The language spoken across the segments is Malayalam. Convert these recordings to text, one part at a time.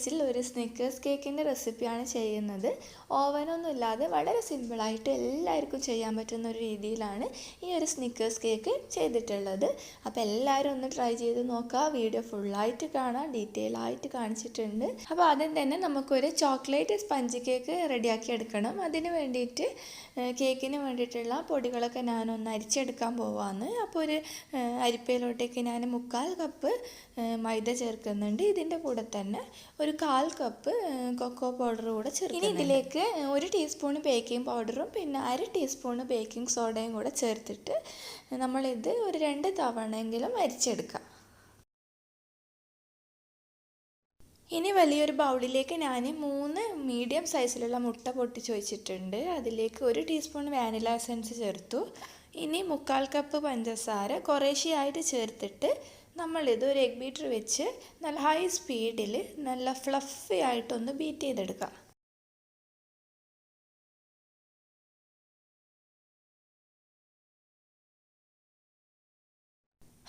ടേസ്റ്റിൽ ഒരു സ്നിക്കേഴ്സ് കേക്കിന്റെ റെസിപ്പിയാണ് ചെയ്യുന്നത്. ഓവനൊന്നും ഇല്ലാതെ വളരെ സിമ്പിളായിട്ട് എല്ലാവർക്കും ചെയ്യാൻ പറ്റുന്ന ഒരു രീതിയിലാണ് ഈ ഒരു സ്നിക്കേഴ്സ് കേക്ക് ചെയ്തിട്ടുള്ളത്. അപ്പോൾ എല്ലാവരും ഒന്ന് ട്രൈ ചെയ്ത് നോക്കുക. വീഡിയോ ഫുള്ളായിട്ട് കാണാം. ഡീറ്റെയിൽ ആയിട്ട് കാണിച്ചിട്ടുണ്ട്. അപ്പോൾ ആദ്യം തന്നെ നമുക്കൊരു ചോക്ലേറ്റ് സ്പഞ്ച് കേക്ക് റെഡിയാക്കി എടുക്കണം. അതിന് വേണ്ടിയിട്ട് കേക്കിന് വേണ്ടിയിട്ടുള്ള പൊടികളൊക്കെ ഞാനൊന്ന് അരിച്ചെടുക്കാൻ പോവാന്ന് അപ്പോൾ ഒരു അരിപ്പയിലോട്ടേക്ക് ഞാൻ മുക്കാൽ കപ്പ് മൈദ ചേർക്കുന്നുണ്ട്. ഇതിന്റെ കൂടെ തന്നെ ഒരു കാൽ കപ്പ് കൊക്കോ പൗഡർ കൂടെ ചേർക്കും ഇനി ഇതിലേക്ക് ഒരു ടീസ്പൂൺ ബേക്കിംഗ് പൗഡറും പിന്നെ അര ടീസ്പൂൺ ബേക്കിംഗ് സോഡയും കൂടെ ചേർത്തിട്ട് നമ്മളിത് ഒരു രണ്ട് തവണയെങ്കിലും അരിച്ചെടുക്കാം. ഇനി വലിയൊരു ബൗളിലേക്ക് ഞാൻ മൂന്ന് മീഡിയം സൈസിലുള്ള മുട്ട പൊട്ടിച്ച് വെച്ചിട്ടുണ്ട്. അതിലേക്ക് ഒരു ടീസ്പൂൺ വാനില എസൻസ് ചേർത്തു. ഇനി മുക്കാൽ കപ്പ് പഞ്ചസാര കുറേശ്ശെയായിട്ട് ചേർത്തിട്ട് നമ്മളിത് ഒരു എഗ് ബീറ്റർ വെച്ച് നല്ല ഹൈ സ്പീഡിൽ നല്ല ഫ്ലഫി ആയിട്ടൊന്ന് ബീറ്റ് ചെയ്തെടുക്കാം.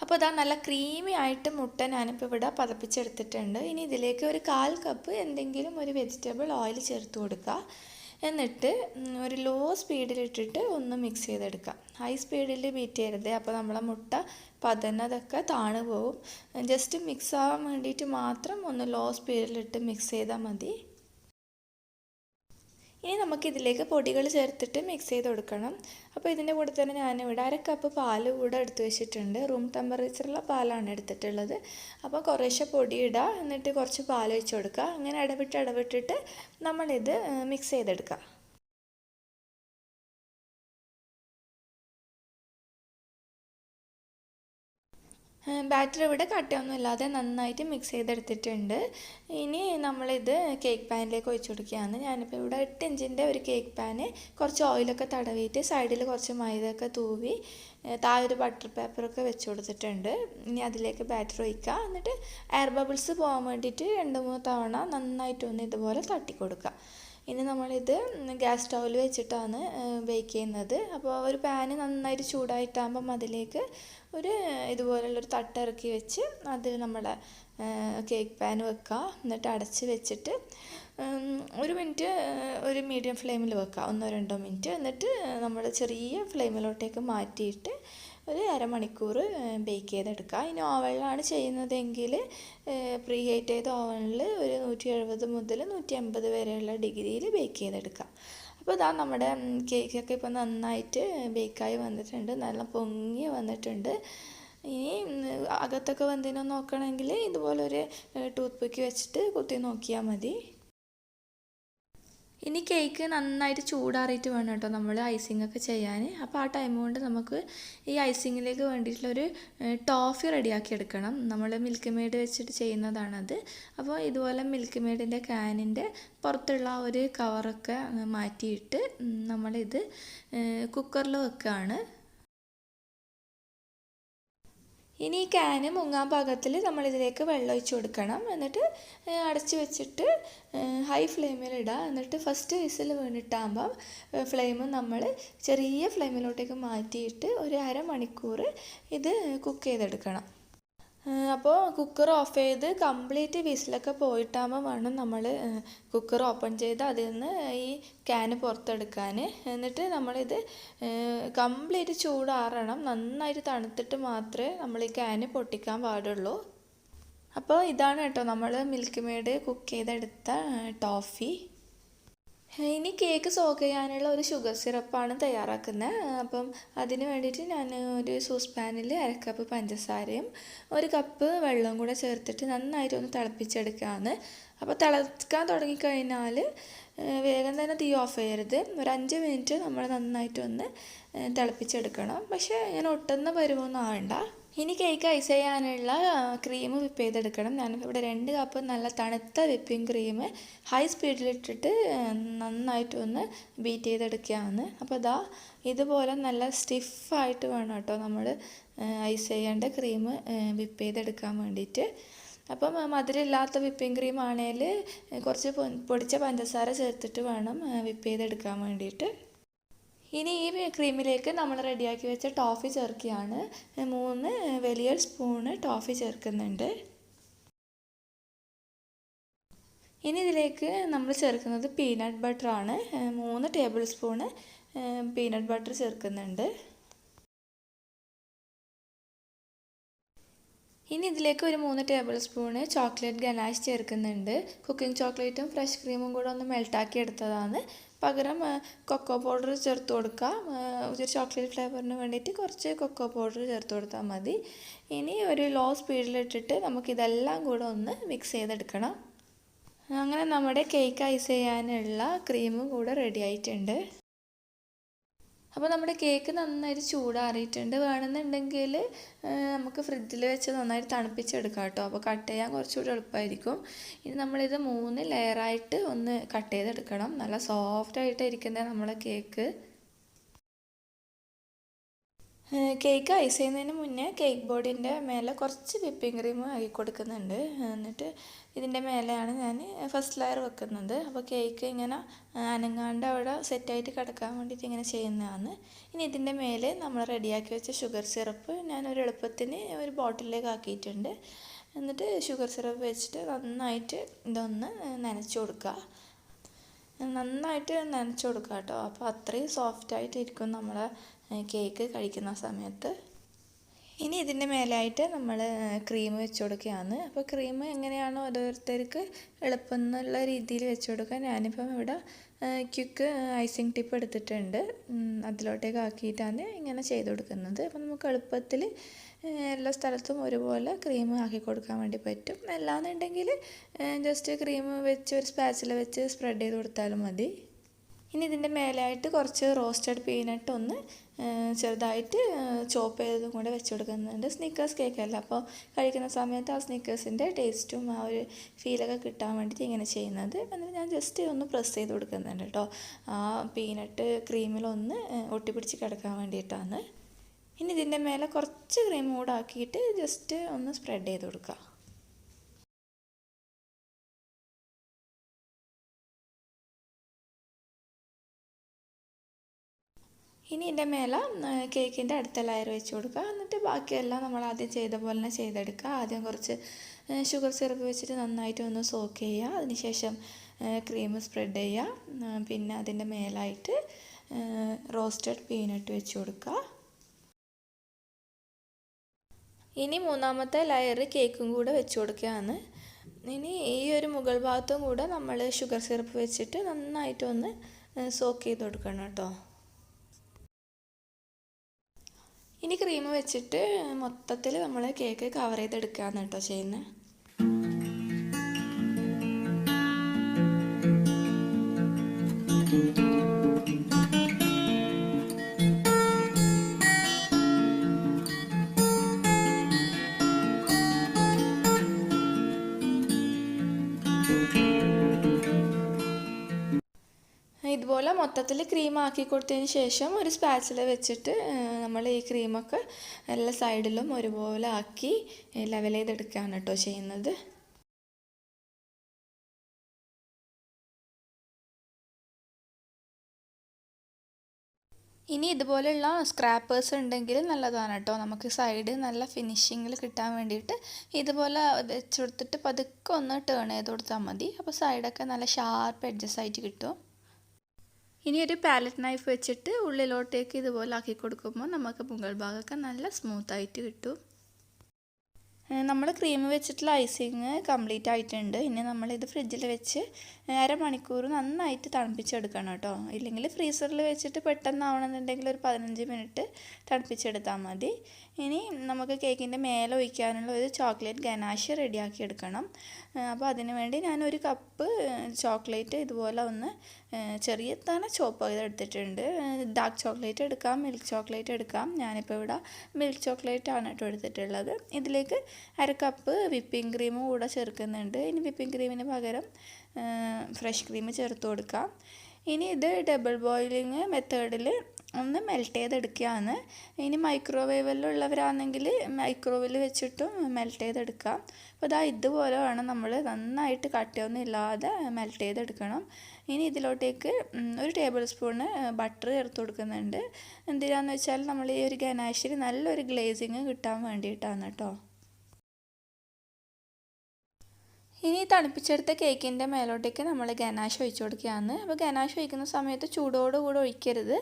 അപ്പോൾ ഇതാ നല്ല ക്രീമി ആയിട്ട് മുട്ട ഞാനിപ്പോൾ ഇവിടെ പതപ്പിച്ചെടുത്തിട്ടുണ്ട്. ഇനി ഇതിലേക്ക് ഒരു കാൽ കപ്പ് എന്തെങ്കിലും ഒരു വെജിറ്റബിൾ ഓയിൽ ചേർത്ത് കൊടുക്കുക എന്നിട്ട് ഒരു ലോ സ്പീഡിലിട്ടിട്ട് ഒന്ന് മിക്സ് ചെയ്തെടുക്കാം. ഹൈ സ്പീഡിൽ ബീറ്റ് ചെയ്യരുത്. അപ്പോൾ നമ്മളെ മുട്ട പതനതൊക്കെ താണു പോവും. ജസ്റ്റ് മിക്സ് ആവാൻ വേണ്ടിയിട്ട് മാത്രം ഒന്ന് ലോ സ്പീഡിലിട്ട് മിക്സ് ചെയ്താൽ മതി. ഇനി നമുക്കിതിലേക്ക് പൊടികൾ ചേർത്തിട്ട് മിക്സ് ചെയ്ത് കൊടുക്കണം. അപ്പോൾ ഇതിന്റെ കൂടെ തന്നെ ഞാനിവിടെ അര കപ്പ് പാൽ കൂടെ എടുത്തു വെച്ചിട്ടുണ്ട്. റൂം ടെമ്പറേച്ചറുള്ള പാലാണ് എടുത്തിട്ടുള്ളത്. അപ്പോൾ കുറേശ്ശെ പൊടി ഇടുക എന്നിട്ട് കുറച്ച് പാൽ വെച്ച് കൊടുക്കുക. അങ്ങനെ ഇടവിട്ട് ഇടവിട്ടിട്ട് നമ്മളിത് മിക്സ് ചെയ്തെടുക്കുക. ബാറ്റർ ഇവിടെ കട്ടയൊന്നും ഇല്ലാതെ നന്നായിട്ട് മിക്സ് ചെയ്തെടുത്തിട്ടുണ്ട്. ഇനി നമ്മളിത് കേക്ക് പാനിലേക്ക് ഒഴിച്ചു കൊടുക്കുകയാണ്. ഞാനിപ്പോൾ ഇവിടെ എട്ട് ഇഞ്ചിന്റെ ഒരു കേക്ക് പാന് കുറച്ച് ഓയിലൊക്കെ തടവിയിട്ട് സൈഡിൽ കുറച്ച് മൈദയൊക്കെ തൂവി താഴെ ഒരു ബട്ടർ പേപ്പറൊക്കെ വെച്ച് കൊടുത്തിട്ടുണ്ട്. ഇനി അതിലേക്ക് ബാറ്റർ ഒഴിക്കുക. എന്നിട്ട് എയർ ബബിൾസ് പോകാൻ വേണ്ടിയിട്ട് രണ്ട് മൂന്ന് തവണ നന്നായിട്ടൊന്ന് ഇതുപോലെ തട്ടി കൊടുക്കുക. ഇനി നമ്മളിത് ഗ്യാസ് സ്റ്റൗവിൽ വെച്ചിട്ടാണ് ബേക്ക് ചെയ്യുന്നത്. അപ്പോൾ ഒരു പാന് നന്നായിട്ട് ചൂടായിട്ടാകുമ്പം അതിലേക്ക് ഒരു ഇതുപോലുള്ളൊരു തട്ടിറക്കി വെച്ച് അതിൽ നമ്മൾ കേക്ക് പാൻ വെക്കുക എന്നിട്ട് അടച്ച് വെച്ചിട്ട് ഒരു മിനിറ്റ് ഒരു മീഡിയം ഫ്ലെയിമിൽ വെക്കുക ഒന്നോ രണ്ടോ മിനിറ്റ്. എന്നിട്ട് നമ്മൾ ചെറിയ ഫ്ലെയിമിലോട്ടേക്ക് മാറ്റിയിട്ട് ഒരു അരമണിക്കൂർ ബേക്ക് ചെയ്തെടുക്കുക ഇനി ഓവനിലാണ് ചെയ്യുന്നതെങ്കിൽ പ്രീ ഹീറ്റ് ചെയ്ത ഓവനിൽ ഒരു നൂറ്റി എഴുപത് മുതൽ നൂറ്റി അമ്പത് വരെയുള്ള ഡിഗ്രിയിൽ ബേക്ക് ചെയ്തെടുക്കുക അപ്പോൾ ഇതാ നമ്മുടെ കേക്കൊക്കെ ഇപ്പോൾ നന്നായിട്ട് ബേക്കായി വന്നിട്ടുണ്ട്. നല്ല പൊങ്ങി വന്നിട്ടുണ്ട്. ഇനി അകത്തൊക്കെ വെന്തിനോ നോക്കണമെങ്കിൽ ഇതുപോലൊരു ടൂത്ത് പിക്ക് വെച്ചിട്ട് കുത്തി നോക്കിയാൽ മതി. ഇനി കേക്ക് നന്നായിട്ട് ചൂടാറിയിട്ട് വേണം കേട്ടോ നമ്മൾ ഐസിംഗ് ഒക്കെ ചെയ്യാൻ അപ്പോൾ ആ ടൈം കൊണ്ട് നമുക്ക് ഈ ഐസിങ്ങിലേക്ക് വേണ്ടിയിട്ടുള്ളൊരു ടോഫി റെഡിയാക്കി എടുക്കണം. നമ്മൾ മിൽക്ക് മെയ്ഡ് വെച്ചിട്ട് ചെയ്യുന്നതാണത്. അപ്പോൾ ഇതുപോലെ മിൽക്ക് മെയ്ഡിന്റെ ക്യാനിന്റെ പുറത്തുള്ള ഒരു കവറൊക്കെ മാറ്റിയിട്ട് നമ്മളിത് കുക്കറിൽ വെക്കുകയാണ് ഇനി ഈ ക്യാന് മുങ്ങാൻ പാകത്തിൽ നമ്മളിതിലേക്ക് വെള്ളം ഒഴിച്ച് കൊടുക്കണം. എന്നിട്ട് അടച്ച് വെച്ചിട്ട് ഹൈ ഫ്ലെയിമിൽ ഇടുക എന്നിട്ട് ഫസ്റ്റ് വിസിൽ വീണിട്ടാകുമ്പം ഫ്ലെയിം നമ്മൾ ചെറിയ ഫ്ലെയിമിലോട്ടേക്ക് മാറ്റിയിട്ട് ഒരു അരമണിക്കൂർ ഇത് കുക്ക് ചെയ്തെടുക്കണം. അപ്പോൾ കുക്കർ ഓഫ് ചെയ്ത് കംപ്ലീറ്റ് വിസിലൊക്കെ പോയിട്ടാകുമ്പോൾ വേണം നമ്മൾ കുക്കർ ഓപ്പൺ ചെയ്ത് അതിൽ നിന്ന് ഈ ക്യാന് പുറത്തെടുക്കാൻ എന്നിട്ട് നമ്മളിത് കംപ്ലീറ്റ് ചൂടാറണം. നന്നായിട്ട് തണുത്തിട്ട് മാത്രമേ നമ്മൾ ഈ ക്യാന് പൊട്ടിക്കാൻ പാടുള്ളൂ. അപ്പോൾ ഇതാണ് കേട്ടോ നമ്മൾ മിൽക്ക് മെയ്ഡ് കുക്ക് ചെയ്തെടുത്ത ടോഫി ഇനി കേക്ക് സോക്ക് ചെയ്യാനുള്ള ഒരു ഷുഗർ സിറപ്പാണ് തയ്യാറാക്കുന്നത്. അപ്പം അതിന് വേണ്ടിയിട്ട് ഞാൻ ഒരു സൂസ് പാനിൽ അരക്കപ്പ് പഞ്ചസാരയും ഒരു കപ്പ് വെള്ളവും കൂടെ ചേർത്തിട്ട് നന്നായിട്ട് ഒന്ന് തിളപ്പിച്ചെടുക്കുകയാണ്. അപ്പോൾ തിളക്കാൻ തുടങ്ങിക്കഴിഞ്ഞാൽ വേഗം തന്നെ തീ ഓഫ് ചെയ്യരുത്. ഒരു അഞ്ച് മിനിറ്റ് നമ്മൾ നന്നായിട്ടൊന്ന് തിളപ്പിച്ചെടുക്കണം. പക്ഷേ ഇങ്ങനെ ഒട്ടുന്ന പരുവൊന്നും ആവണ്ട. ഇനി കേക്ക് ഐസ് ചെയ്യാനുള്ള ക്രീം വിപ്പ് ചെയ്തെടുക്കണം. ഞാൻ ഇവിടെ രണ്ട് കപ്പ് നല്ല തണുത്ത വിപ്പിംഗ് ക്രീം ഹൈ സ്പീഡിലിട്ടിട്ട് നന്നായിട്ടൊന്ന് ബീറ്റ് ചെയ്തെടുക്കുകയാണ്. അപ്പോൾ ഇതാ ഇതുപോലെ നല്ല സ്റ്റിഫായിട്ട് വേണം കേട്ടോ നമ്മൾ ഐസ് ചെയ്യേണ്ട ക്രീം വിപ്പ് ചെയ്തെടുക്കാൻ വേണ്ടിയിട്ട്. അപ്പം മധുരമില്ലാത്ത വിപ്പിംഗ് ക്രീം ആണെങ്കിൽ കുറച്ച് പൊടിച്ച പഞ്ചസാര ചേർത്തിട്ട് വേണം വിപ്പ് ചെയ്തെടുക്കാൻ വേണ്ടിയിട്ട്. ഇനി ഈ ക്രീമിലേക്ക് നമ്മൾ റെഡിയാക്കി വെച്ച ടോഫി ചേർക്കുകയാണ്. മൂന്ന് വലിയ സ്പൂണ് ടോഫി ചേർക്കുന്നുണ്ട്. ഇനി ഇതിലേക്ക് നമ്മൾ ചേർക്കുന്നത് പീനട്ട് ബട്ടറാണ്. മൂന്ന് ടേബിൾ സ്പൂണ് പീനട്ട് ബട്ടർ ചേർക്കുന്നുണ്ട്. ഇനി ഇതിലേക്ക് ഒരു മൂന്ന് ടേബിൾ സ്പൂണ് ചോക്ലേറ്റ് ഗനാഷ് ചേർക്കുന്നുണ്ട്. കുക്കിംഗ് ചോക്ലേറ്റും ഫ്രഷ് ക്രീമും കൂടെ ഒന്ന് മെൽട്ടാക്കി എടുത്തതാണ്. പകരം കൊക്കോ പൗഡർ ചേർത്ത് കൊടുക്കുക. ഒരു ചോക്ലേറ്റ് ഫ്ലേവറിന് വേണ്ടിയിട്ട് കുറച്ച് കൊക്കോ പൗഡർ ചേർത്ത് കൊടുത്താൽ മതി. ഇനി ഒരു ലോ സ്പീഡിലിട്ടിട്ട് നമുക്കിതെല്ലാം കൂടെ ഒന്ന് മിക്സ് ചെയ്തെടുക്കണം. അങ്ങനെ നമ്മുടെ കേക്ക് ഐസ് ചെയ്യാനുള്ള ക്രീമും കൂടെ റെഡി ആയിട്ടുണ്ട്. അപ്പോൾ നമ്മുടെ കേക്ക് നന്നായിട്ട് ചൂടാറിയിട്ടുണ്ട്. വേണമെന്നുണ്ടെങ്കിൽ നമുക്ക് ഫ്രിഡ്ജിൽ വെച്ച് നന്നായിട്ട് തണുപ്പിച്ചെടുക്കാം കേട്ടോ. അപ്പോൾ കട്ട് ചെയ്യാൻ കുറച്ചുകൂടി എളുപ്പമായിരിക്കും. ഇനി നമ്മളിത് മൂന്ന് ലെയറായിട്ട് ഒന്ന് കട്ട് ചെയ്തെടുക്കണം. നല്ല സോഫ്റ്റായിട്ട് ഇരിക്കുന്നത് നമ്മളെ കേക്ക്. കേക്ക് ഐസ് ചെയ്യുന്നതിന് മുന്നേ കേക്ക് ബോർഡിന്റെ മേലെ കുറച്ച് വിപ്പിംഗ് ക്രീം ആക്കി കൊടുക്കുന്നുണ്ട്. എന്നിട്ട് ഇതിന്റെ മേലെയാണ് ഞാൻ ഫസ്റ്റ് ലെയർ വെക്കുന്നത്. അപ്പോൾ കേക്ക് ഇങ്ങനെ അനങ്ങാണ്ട് അവിടെ സെറ്റായിട്ട് കിടക്കാൻ വേണ്ടിയിട്ട് ഇങ്ങനെ ചെയ്യുന്നതാണ്. ഇനി ഇതിന്റെ മേലെ നമ്മൾ റെഡിയാക്കി വെച്ച ഷുഗർ സിറപ്പ് ഞാൻ ഒരു എളുപ്പത്തിന് ഒരു ബോട്ടിലേക്ക് ആക്കിയിട്ടുണ്ട്. എന്നിട്ട് ഷുഗർ സിറപ്പ് വെച്ചിട്ട് നന്നായിട്ട് ഇതൊന്ന് നനച്ച് കൊടുക്കുക നന്നായിട്ട് നനച്ച് കൊടുക്കുക കേട്ടോ. അപ്പോൾ അത്രയും സോഫ്റ്റായിട്ടിരിക്കും നമ്മളെ കേക്ക് കഴിക്കുന്ന സമയത്ത് ഇനി ഇതിന്റെ മേലായിട്ട് നമ്മൾ ക്രീം വെച്ച് കൊടുക്കുകയാണ്. അപ്പോൾ ക്രീം എങ്ങനെയാണോ ഓരോരുത്തർക്ക് എളുപ്പം എന്നുള്ള രീതിയിൽ വെച്ച് കൊടുക്കുക. ഞാനിപ്പം ഇവിടെ ക്യുക്ക് ഐസിങ് ടിപ്പ് എടുത്തിട്ടുണ്ട്. അതിലോട്ടേക്ക് ആക്കിയിട്ടാണ് ഇങ്ങനെ ചെയ്ത് കൊടുക്കുന്നത്. അപ്പോൾ നമുക്ക് എളുപ്പത്തിൽ എല്ലാ സ്ഥലത്തും ഒരുപോലെ ക്രീം ആക്കി കൊടുക്കാൻ വേണ്ടി പറ്റും. അല്ലാന്നുണ്ടെങ്കിൽ ജസ്റ്റ് ക്രീം വെച്ച് ഒരു സ്പാച്ചിൽ വെച്ച് സ്പ്രെഡ് ചെയ്ത് കൊടുത്താലും മതി. ഇനി ഇതിന്റെ മേലായിട്ട് കുറച്ച് റോസ്റ്റഡ് പീനട്ട് ഒന്ന് ചെറുതായിട്ട് ചോപ്പ് ചെയ്തതും കൂടെ വെച്ച് കൊടുക്കുന്നുണ്ട്. സ്നിക്കേഴ്സ് കേക്കല്ല അപ്പോൾ കഴിക്കുന്ന സമയത്ത് ആ സ്നിക്കേഴ്സിന്റെ ടേസ്റ്റും ആ ഒരു ഫീലൊക്കെ കിട്ടാൻ വേണ്ടിയിട്ട് ഇങ്ങനെ ചെയ്യുന്നത്. എന്നിട്ട് ഞാൻ ജസ്റ്റ് ഒന്ന് പ്രസ് ചെയ്ത് കൊടുക്കുന്നുണ്ട് കേട്ടോ. ആ പീനട്ട് ക്രീമിലൊന്ന് ഒട്ടിപ്പിടിച്ച് കിടക്കാൻ വേണ്ടിയിട്ടാണ്. ഇനി ഇതിന്റെ മേലെ കുറച്ച് ക്രീം കൂടെ ആക്കിയിട്ട് ജസ്റ്റ് ഒന്ന് സ്പ്രെഡ് ചെയ്ത് കൊടുക്കുക ഇനി ഇതിന്റെ മേലെ കേക്കിന്റെ അടുത്ത ലെയർ വെച്ച് കൊടുക്കുക. എന്നിട്ട് ബാക്കിയെല്ലാം നമ്മൾ ആദ്യം ചെയ്ത പോലെ തന്നെ ചെയ്തെടുക്കുക. ആദ്യം കുറച്ച് ഷുഗർ സിറപ്പ് വെച്ചിട്ട് നന്നായിട്ട് ഒന്ന് സോക്ക് ചെയ്യുക. അതിനുശേഷം ക്രീം സ്പ്രെഡ് ചെയ്യുക. പിന്നെ അതിന്റെ മേലായിട്ട് റോസ്റ്റഡ് പീനട്ട് വെച്ച് കൊടുക്കുക. ഇനി മൂന്നാമത്തെ ലെയർ കേക്കും കൂടെ വെച്ച് കൊടുക്കുകയാണ്. ഇനി ഈ ഒരു മുകൾ ഭാഗത്തും കൂടെ നമ്മൾ ഷുഗർ സിറപ്പ് വെച്ചിട്ട് നന്നായിട്ടൊന്ന് സോക്ക് ചെയ്ത് കൊടുക്കണം കേട്ടോ. ഇനി ക്രീം വെച്ചിട്ട് മൊത്തത്തിൽ നമ്മൾ കേക്ക് കവർ ചെയ്തെടുക്കുകയാണ് കേട്ടോ ചെയ്യുന്നത് ഇതുപോലെ മൊത്തത്തിൽ ക്രീം ആക്കി കൊടുത്തതിന് ശേഷം ഒരു സ്പാച്ചിൽ വെച്ചിട്ട് നമ്മൾ ഈ ക്രീമൊക്കെ എല്ലാ സൈഡിലും ഒരുപോലെ ആക്കി ലെവൽ ചെയ്തെടുക്കുകയാണ് കേട്ടോ ചെയ്യുന്നത്. ഇനി ഇതുപോലെയുള്ള സ്ക്രാപ്പേഴ്സ് ഉണ്ടെങ്കിൽ നല്ലതാണ് കേട്ടോ. നമുക്ക് സൈഡ് നല്ല ഫിനിഷിങ്ങിൽ കിട്ടാൻ വേണ്ടിയിട്ട് ഇതുപോലെ വെച്ച് കൊടുത്തിട്ട് പതുക്കെ ഒന്ന് ടേൺ ചെയ്ത് കൊടുത്താൽ മതി. അപ്പോൾ സൈഡൊക്കെ നല്ല ഷാർപ്പ് എഡ്ജസ് ആയിട്ട് കിട്ടും. ഇനി ഒരു പാലറ്റ് നൈഫ് വെച്ചിട്ട് ഉള്ളിലോട്ടേക്ക് ഇതുപോലെ ആക്കി കൊടുക്കുമ്പോൾ നമുക്ക് മുകൾ ഭാഗമൊക്കെ നല്ല സ്മൂത്തായിട്ട് കിട്ടും. നമ്മൾ ക്രീം വെച്ചിട്ടുള്ള ഐസിങ് കംപ്ലീറ്റ് ആയിട്ടുണ്ട്. ഇനി നമ്മളിത് ഫ്രിഡ്ജിൽ വെച്ച് അരമണിക്കൂർ നന്നായിട്ട് തണുപ്പിച്ചെടുക്കണം കേട്ടോ. ഇല്ലെങ്കിൽ ഫ്രീസറിൽ വെച്ചിട്ട് പെട്ടെന്ന് ആവണമെന്നുണ്ടെങ്കിൽ ഒരു പതിനഞ്ച് മിനിറ്റ് തണുപ്പിച്ചെടുത്താൽ മതി. ഇനി നമുക്ക് കേക്കിന്റെ മേലെ ഒഴിക്കാനുള്ള ഒരു ചോക്ലേറ്റ് ഗനാഷ് റെഡിയാക്കി എടുക്കണം. അപ്പോൾ അതിനുവേണ്ടി ഞാനൊരു കപ്പ് ചോക്ലേറ്റ് ഇതുപോലെ ഒന്ന് ചെറിയ തന്നെ ചോപ്പ് ചെയ്ത് എടുത്തിട്ടുണ്ട്. ഡാർക്ക് ചോക്ലേറ്റ് എടുക്കാം മിൽക്ക് ചോക്ലേറ്റ് എടുക്കാം. ഞാനിപ്പോൾ ഇവിടെ മിൽക്ക് ചോക്ലേറ്റ് ആണ് കേട്ടോ എടുത്തിട്ടുള്ളത്. ഇതിലേക്ക് അര കപ്പ് വിപ്പിംഗ് ക്രീം കൂടെ ചേർക്കുന്നുണ്ട്. ഇനി വിപ്പിംഗ് ക്രീമിന് പകരം ഫ്രഷ് ക്രീം ചേർത്ത് കൊടുക്കാം. ഇനി ഇത് ഡബിൾ ബോയിലിങ് മെത്തേഡിൽ ഒന്ന് മെൽറ്റ് ചെയ്തെടുക്കുകയാണ് ഇനി മൈക്രോവേവിലുള്ളവരാണെങ്കിൽ മൈക്രോവേവിൽ വെച്ചിട്ടും മെൽറ്റ് ചെയ്തെടുക്കാം. അപ്പോൾ ഇതാ ഇതുപോലെ വേണം നമ്മൾ നന്നായിട്ട് കട്ടയൊന്നും ഇല്ലാതെ മെൽറ്റ് ചെയ്തെടുക്കണം. ഇനി ഇതിലോട്ടേക്ക് ഒരു ടേബിൾ സ്പൂണ് ബട്ടർ ചേർത്ത് കൊടുക്കുന്നുണ്ട്. എന്തിനാന്ന് വെച്ചാൽ നമ്മൾ ഈ ഒരു ഗനാശിരി നല്ലൊരു ഗ്ലേസിങ് കിട്ടാൻ വേണ്ടിയിട്ടാണ് കേട്ടോ. ഇനി തണുപ്പിച്ചെടുത്ത കേക്കിന്റെ മേലോട്ടേക്ക് നമ്മൾ ഗനാഷ് ഒഴിച്ചു കൊടുക്കുകയാണ്. അപ്പോൾ ഗനാഷ് ഒഴിക്കുന്ന സമയത്ത് ചൂടോടുകൂടെ ഒഴിക്കരുത്.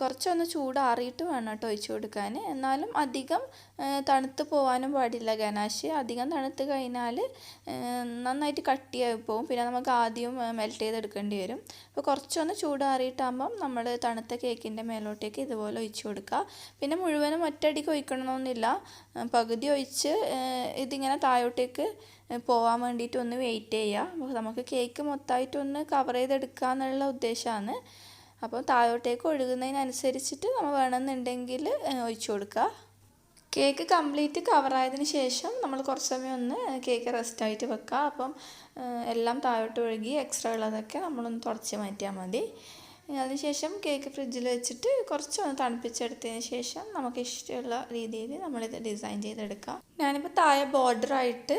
കുറച്ചൊന്ന് ചൂടാറിയിട്ട് വേണം കേട്ടോ ഒഴിച്ചു കൊടുക്കാൻ. എന്നാലും അധികം തണുത്ത് പോകാനും പാടില്ല ഗനാഷ്. അധികം തണുത്ത് കഴിഞ്ഞാൽ നന്നായിട്ട് കട്ടിയായി പോകും പിന്നെ നമുക്ക് ആദ്യം മെൽറ്റ് ചെയ്തെടുക്കേണ്ടി വരും. അപ്പോൾ കുറച്ചൊന്ന് ചൂടാറിയിട്ടാകുമ്പം നമ്മൾ തണുത്ത കേക്കിന്റെ മേലോട്ടേക്ക് ഇതുപോലെ ഒഴിച്ചു കൊടുക്കുക. പിന്നെ മുഴുവനും ഒറ്റയടിക്ക് ഒഴിക്കണമെന്നൊന്നുമില്ല പകുതി ഒഴിച്ച് ഇതിങ്ങനെ താഴോട്ടേക്ക് പോകാൻ വേണ്ടിയിട്ട് ഒന്ന് വെയിറ്റ് ചെയ്യുക അപ്പോൾ നമുക്ക് കേക്ക് മൊത്തമായിട്ടൊന്ന് കവർ ചെയ്തെടുക്കുക എന്നുള്ള ഉദ്ദേശമാണ് അപ്പോൾ താഴോട്ടേക്ക് ഒഴുകുന്നതിനനുസരിച്ചിട്ട് നമ്മൾ വേണമെന്നുണ്ടെങ്കിൽ ഒഴിച്ചു കൊടുക്കുക കേക്ക് കംപ്ലീറ്റ് കവറായതിന് ശേഷം നമ്മൾ കുറച്ച് സമയം ഒന്ന് കേക്ക് റെസ്റ്റായിട്ട് വെക്കുക അപ്പം എല്ലാം താഴോട്ട് ഒഴുകി എക്സ്ട്രാ ഉള്ളതൊക്കെ നമ്മളൊന്ന് തുടച്ച് മാറ്റിയാൽ മതി. അതിനുശേഷം കേക്ക് ഫ്രിഡ്ജിൽ വെച്ചിട്ട് കുറച്ചൊന്ന് തണുപ്പിച്ചെടുത്തതിന് ശേഷം നമുക്ക് ഇഷ്ടമുള്ള രീതിയിൽ നമ്മളിത് ഡിസൈൻ ചെയ്തെടുക്കാം. ഞാനിപ്പോൾ താഴെ ബോർഡറായിട്ട്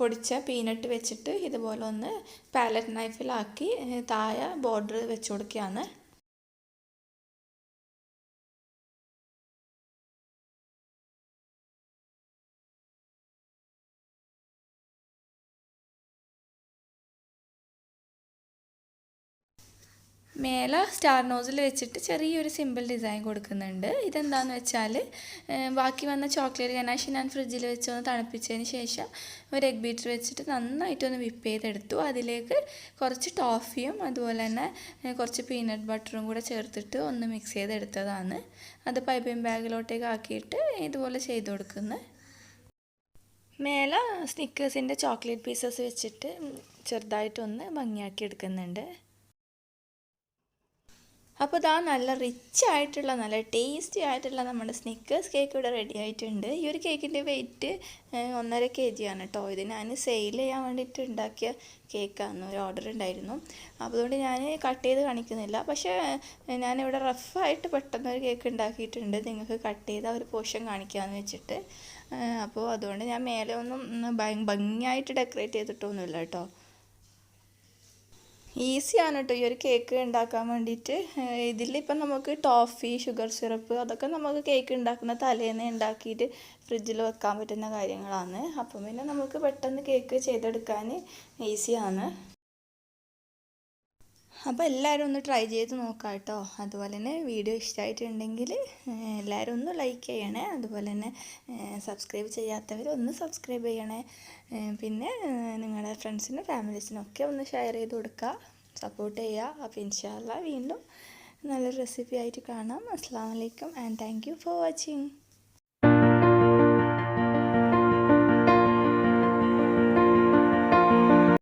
പൊടിച്ച പീനട്ട് വെച്ചിട്ട് ഇതുപോലെ ഒന്ന് പാലറ്റ് നൈഫിലാക്കി താഴെ ബോർഡർ വെച്ച് കൊടുക്കുകയാണ്. മേലെ സ്റ്റാർ നോസിൽ വെച്ചിട്ട് ചെറിയൊരു സിമ്പിൾ ഡിസൈൻ കൊടുക്കുന്നുണ്ട്. ഇതെന്താണെന്ന് വെച്ചാൽ ബാക്കി വന്ന ചോക്ലേറ്റ് ഗനാഷി ഞാൻ ഫ്രിഡ്ജിൽ വെച്ച് ഒന്ന് തണുപ്പിച്ചതിന് ശേഷം ഒരു എഗ് ബീറ്റർ വെച്ചിട്ട് നന്നായിട്ടൊന്ന് വിപ്പ് ചെയ്തെടുത്തു. അതിലേക്ക് കുറച്ച് ടോഫിയും അതുപോലെ തന്നെ കുറച്ച് പീനട്ട് ബട്ടറും കൂടെ ചേർത്തിട്ട് ഒന്ന് മിക്സ് ചെയ്തെടുത്തതാണ്. അത് പൈപ്പിംഗ് ബാഗിലോട്ടേക്ക് ആക്കിയിട്ട് ഇതുപോലെ ചെയ്ത് കൊടുക്കുന്നു. മേലെ സ്നിക്കേഴ്സിന്റെ ചോക്ലേറ്റ് പീസസ് വെച്ചിട്ട് ചെറുതായിട്ടൊന്ന് ഭംഗിയാക്കി എടുക്കുന്നുണ്ട്. അപ്പോൾ ഇതാ നല്ല റിച്ച് ആയിട്ടുള്ള നല്ല ടേസ്റ്റി ആയിട്ടുള്ള നമ്മുടെ സ്നിക്കേഴ്സ് കേക്ക് ഇവിടെ റെഡി ആയിട്ടുണ്ട്. ഈ ഒരു കേക്കിന്റെ വെയിറ്റ് ഒന്നര കെ ജി ആണ് കേട്ടോ ഇത് ഞാൻ സെയിൽ ചെയ്യാൻ വേണ്ടിയിട്ട് ഉണ്ടാക്കിയ കേക്കാണ് ഒരു ഓർഡർ ഉണ്ടായിരുന്നു. അപ്പോൾ അതുകൊണ്ട് ഞാൻ കട്ട് ചെയ്ത് കാണിക്കുന്നില്ല. പക്ഷേ ഞാനിവിടെ റഫായിട്ട് പെട്ടെന്ന് ഒരു കേക്ക് ഉണ്ടാക്കിയിട്ടുണ്ട്. നിങ്ങൾക്ക് കട്ട് ചെയ്ത ഒരു പോർഷൻ കാണിക്കാമെന്ന് വെച്ചിട്ട്. അപ്പോൾ അതുകൊണ്ട് ഞാൻ മേലെ ഒന്നും ഭംഗിയായിട്ട് ഡെക്കറേറ്റ് ചെയ്തിട്ടൊന്നുമില്ല കേട്ടോ ഈസിയാണ് കേട്ടോ ഈ ഒരു കേക്ക് ഉണ്ടാക്കാൻ വേണ്ടിയിട്ട്. ഇതിലിപ്പം നമുക്ക് ടോഫി ഷുഗർ സിറപ്പ് അതൊക്കെ നമുക്ക് കേക്ക് ഉണ്ടാക്കുന്ന തലേന്ന് ഉണ്ടാക്കിയിട്ട് ഫ്രിഡ്ജിൽ വെക്കാൻ പറ്റുന്ന കാര്യങ്ങളാണ്. അപ്പം പിന്നെ നമുക്ക് പെട്ടെന്ന് കേക്ക് ചെയ്തെടുക്കാൻ ഈസിയാണ്. അപ്പോൾ എല്ലാവരും ഒന്ന് ട്രൈ ചെയ്ത് നോക്കാം കേട്ടോ അതുപോലെ തന്നെ വീഡിയോ ഇഷ്ടമായിട്ടുണ്ടെങ്കിൽ എല്ലാവരും ഒന്ന് ലൈക്ക് ചെയ്യണേ. അതുപോലെ തന്നെ സബ്സ്ക്രൈബ് ചെയ്യാത്തവർ ഒന്ന് സബ്സ്ക്രൈബ് ചെയ്യണേ. പിന്നെ നിങ്ങളുടെ ഫ്രണ്ട്സിനും ഫാമിലീസിനും ഒക്കെ ഒന്ന് ഷെയർ ചെയ്ത് കൊടുക്കുക സപ്പോർട്ട് ചെയ്യുക അപ്പോൾ ഇൻഷാല്ല വീണ്ടും നല്ലൊരു റെസിപ്പി ആയിട്ട് കാണാം. അസ്സാം വലൈക്കും and thank you for watching